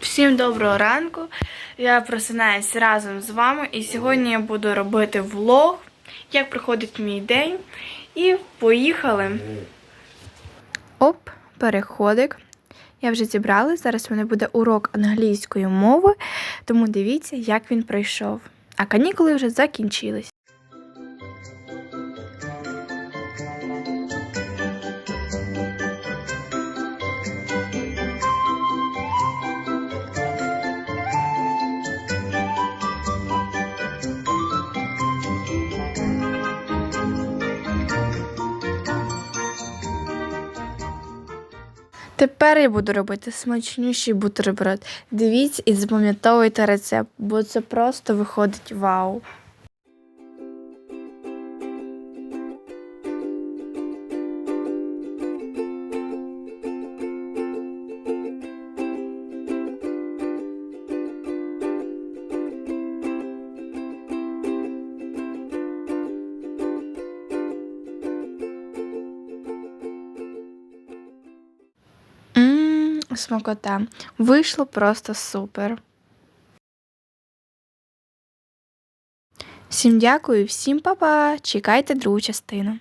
Всім доброго ранку. Я просинаюсь разом з вами і сьогодні я буду робити влог, як проходить мій день. І поїхали. Оп, переходик. Я вже зібралась. Зараз у мене буде урок англійської мови, тому дивіться, як він пройшов. А канікули вже закінчились. Тепер я буду робити смачніший бутерброд. Дивіться і запам'ятовуйте рецепт, бо це просто виходить вау. Смакота. Вийшло просто супер. Всім дякую, всім па-па. Чекайте другу частину.